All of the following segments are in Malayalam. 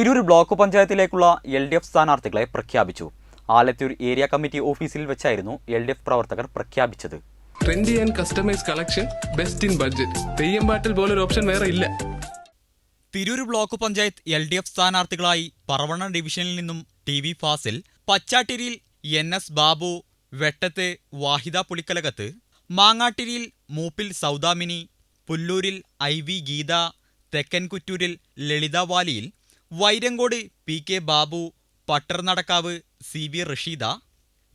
Tirur block പഞ്ചായത്തിലേക്കുള്ള L D F സ്ഥാനാർത്ഥികളെ പ്രഖ്യാപിച്ചു. ആലത്തൂർ ഏരിയ കമ്മിറ്റി ഓഫീസിൽ വെച്ചായിരുന്നു എൽ ഡി എഫ് പ്രവർത്തകർ പ്രഖ്യാപിച്ചത്. Trendy and customise collection best in budget Theyyam പാട്ടിൽ പോലൊരു ഓപ്ഷൻ വേറെ ഇല്ല. Tirur block panchayat L D F സ്ഥാനാർത്ഥികളായി Paravanna ഡിവിഷനിൽ നിന്നും ടി വി ഫാസിൽ പച്ചാട്ടിരിയിൽ എൻ എസ് ബാബു വെട്ടത്ത് വാഹിദ പുളിക്കലകത്ത് മാങ്ങാട്ടിരിയിൽ മൂപ്പിൽ സൗദാമിനി പുല്ലൂരിൽ I V Geetha തെക്കൻകുറ്റൂരിൽ Lalitha Valiyil Vairankode P K Babu Pattarnadakkavu C V Rasheeda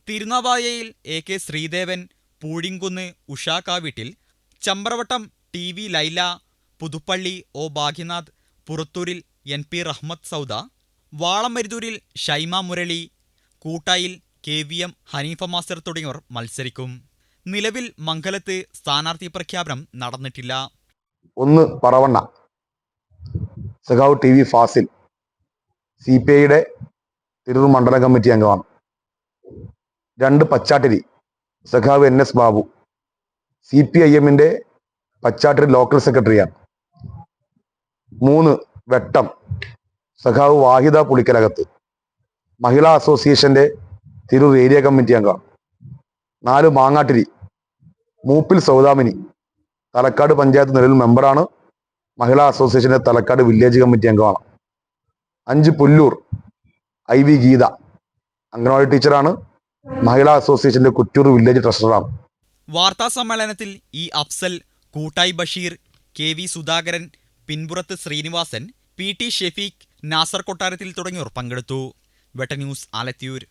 തിരുനാവായയിൽ A K Sreedevan Poozhinkunnu Ushakkaveettil Chamravattam T V Laila Puthuppally O Bhagyanath പുറത്തൂരിൽ N P Rahmath Sauda വാളമരുതൂരിൽ Shaima Murali കൂട്ടായിൽ K V M Haneefa master തുടങ്ങിയവർ മത്സരിക്കും. നിലവിൽ മംഗലത്ത് സ്ഥാനാർത്ഥി പ്രഖ്യാപനം നടന്നിട്ടില്ല. ഒന്ന് പറവണ്ണ. സഖാവ് T V Fasil. C P ഐയുടെ തിരൂർ മണ്ഡലം കമ്മിറ്റി അംഗമാണ്. രണ്ട് പച്ചാട്ടിരി സഖാവ് N S Babu C P I എമ്മിന്റെ പച്ചാട്ടിരി ലോക്കൽ സെക്രട്ടറിയാണ്. മൂന്ന് വെട്ടം സഖാവ് വാഹിദ പുളിക്കലകത്ത് മഹിളാ അസോസിയേഷന്റെ തിരൂർ ഏരിയ കമ്മിറ്റി അംഗമാണ്. നാല് മാങ്ങാട്ടിരി മൂപ്പിൽ സൗദാമിനി തലക്കാട് പഞ്ചായത്ത് നിലവിൽ മെമ്പറാണ്. മഹിളാ അസോസിയേഷന്റെ തലക്കാട് വില്ലേജ് കമ്മിറ്റി അംഗമാണ്. അഞ്ച് പുല്ലൂർ ഐ വി ഗീത. അംഗനവാടി ടീച്ചറാണ്. മഹിളാ അസോസിയേഷന്റെ കുറ്റൂർ വില്ലേജ് ട്രഷററാണ്. വാർത്താ സമ്മേളനത്തിൽ E Afsal Koottayi Basheer K V Sudhakaran Pinpurath Srinivasan P T Shefeeq Nasar Kottarathil തുടങ്ങിയവർ പങ്കെടുത്തു. വെട്ട ന്യൂസ് ആലത്തിയൂർ